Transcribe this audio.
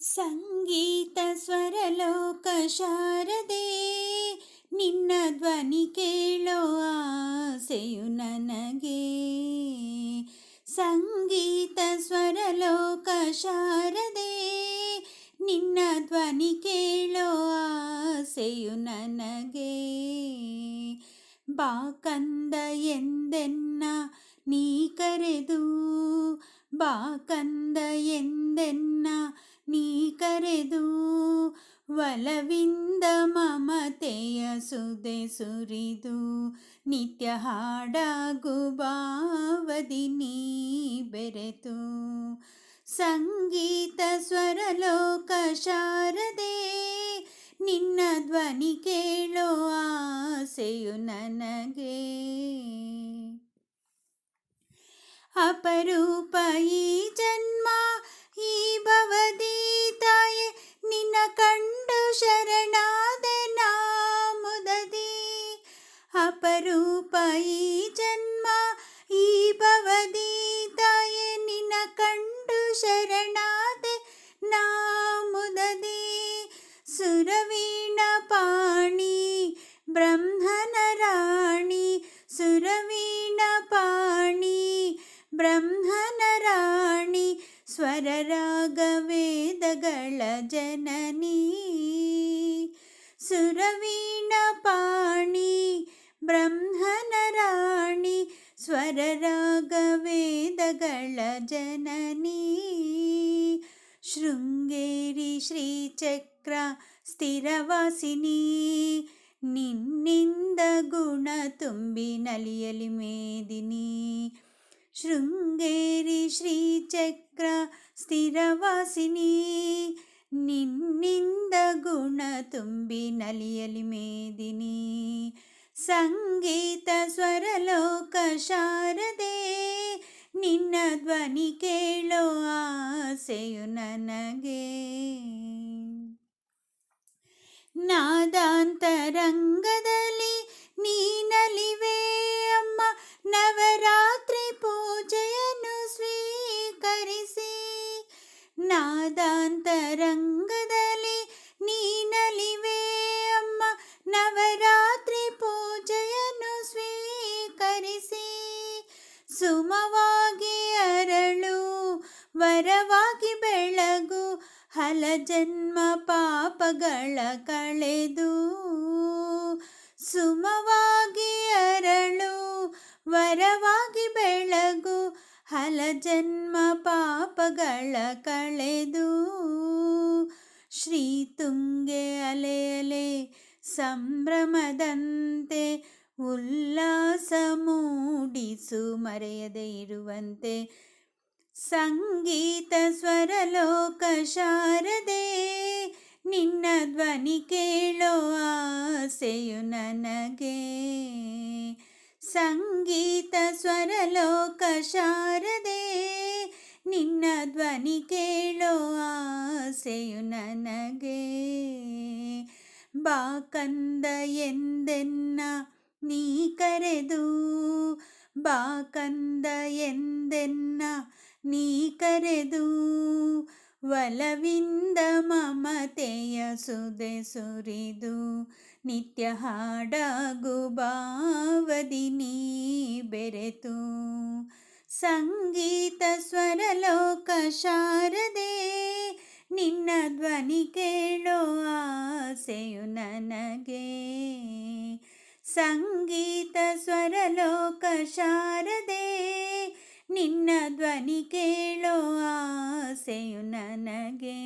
ಸಂಗೀತ ಸ್ವರಲೋಕ ಶಾರದೆ, ನಿನ್ನ ಧ್ವನಿ ಕೇಳೋ ಆಸೆಯು ನನಗೆ. ಸಂಗೀತ ಸ್ವರಲೋಕ ಶಾರದೆ, ನಿನ್ನ ಧ್ವನಿ ಕೇಳೋ ಆಸೆಯು ನನಗೆ. ಬಾಕಂದ ಎಂದೆನ್ನ ನೀ ಕರೆದು ಬಾ ಕಂದ ಎಂದೆನ್ನ? ನೀ ಕರೆದು ಒಲವಿಂದ ಮಮತೆಯ ಸುದೆ ಸುರಿದು ನಿತ್ಯ ಹಾಡಾಗು ಬಾವದಿ ನೀ ಬೆರೆತು. ಸಂಗೀತ ಸ್ವರಲೋಕ ಶಾರದೆ ನಿನ್ನ ಧ್ವನಿ ಕೇಳೋ ಆಸೆಯು ನನಗೆ. ಅಪರೂಪ ಈ ಜನ್ಮ ಈ ಭವದೀತಾಯೆ ನಿನ್ನ ಕಂಡು ಶರಣಾದೆ ನಾಮುದದಿ ಅಪರೂಪ ಈ ಜನ್ಮ ಈ ಭವದೀತಾಯೆ ನಿನ್ನ ಕಂಡು ಶರಣಾದೆ ನಾಮುದದಿ ಸುರವೀಣ ಪಾಣಿ ಬ್ರಹ್ಮನ ರಾಣಿ ಸುರವೀಣ ಪಾಣಿ ಬ್ರಹ್ಮನ ರಾಣಿ ಸ್ವರರಾಗ ವೇದಗಳ ಜನನಿ ಸುರವೀಣ ಪಾಣಿ ಬ್ರಹ್ಮನ ರಾಣಿ ಸ್ವರರಾಗ ವೇದಗಳ ಜನನಿ ಶೃಂಗೇರಿ ಶ್ರೀಚಕ್ರ ಸ್ಥಿರವಾಸಿನಿ ನಿನ್ನಿಂದ ಗುಣ ತುಂಬಿ ನಲಿಯಲಿ ಮೇದಿನಿ ಶೃಂಗೇರಿ ಶ್ರೀಚಕ್ರ ಸ್ಥಿರವಾಸಿನಿ. ನಿನ್ನಿಂದ ಗುಣ ತುಂಬಿ ನಲಿಯಲಿ ಮೇದಿನಿ. ಸಂಗೀತ ಸ್ವರಲೋಕ ಶಾರದೆ, ನಿನ್ನ ಧ್ವನಿ ಕೇಳೋ ಆಸೆಯು ನನಗೆ. ನಾದಾಂತರಂಗದಲ್ಲಿ ನೀನಲಿವೆ ನಾದಾಂತರಂಗದಲ್ಲಿ ನೀನಲಿವೆ ಅಮ್ಮ. ನವರಾತ್ರಿ ಪೂಜೆಯನ್ನು ಸ್ವೀಕರಿಸಿ. ಸುಮವಾಗಿ ಅರಳು, ವರವಾಗಿ ಬೆಳಗು ಹಲ ಜನ್ಮ ಪಾಪಗಳ ಕಳೆದು. ಸುಮವಾಗಿ ಅರಳು, ವರವಾಗಿ ಬೆಳಗು ಹಲ ಜನ್ಮ ಪಾಪಗಳ ಕಳೆದು ಶ್ರೀ ತುಂಗೆ ಅಲೆ ಅಲೆ ಸಂಭ್ರಮದಂತೆ ಉಲ್ಲಾಸ ಮೂಡಿಸು ಮರೆಯದೆ ಇರುವಂತೆ ಸಂಗೀತ ಸ್ವರಲೋಕ ಶಾರದೆ ನಿನ್ನ ಧ್ವನಿ ಕೇಳೋ ಆಸೆಯು ನನಗೆ. ಸಂಗೀತ ಸ್ವರಲೋಕ ಶಾರದೆ, ನಿನ್ನ ಧ್ವನಿ ಕೇಳೋ ಆಸೆಯು ನನಗೆ. ಬಾಕಂದ ಎಂದೆನ್ನ ನೀ ಕರೆದು ಬಾಕಂದ ಎಂದೆನ್ನ ನೀ ಕರೆದು ಒಲವಿಂದ ಮಮತೆಯ ಸುದೆ ಸುರಿದು ನಿತ್ಯ ಹಾಡಗು ಬಾವದಿ ನೀ ಬೆರೆತು. ಸಂಗೀತ ಸ್ವರಲೋಕ ಶಾರದೆ ನಿನ್ನ ಧ್ವನಿ ಕೇಳೋ ಆಸೆಯು ನನಗೆ. ಸಂಗೀತ ಸ್ವರಲೋಕ ಶಾರದೆ ನಿನ್ನ ಧ್ವನಿ ಕೇಳೋ ಆಸೆಯು ನನಗೆ.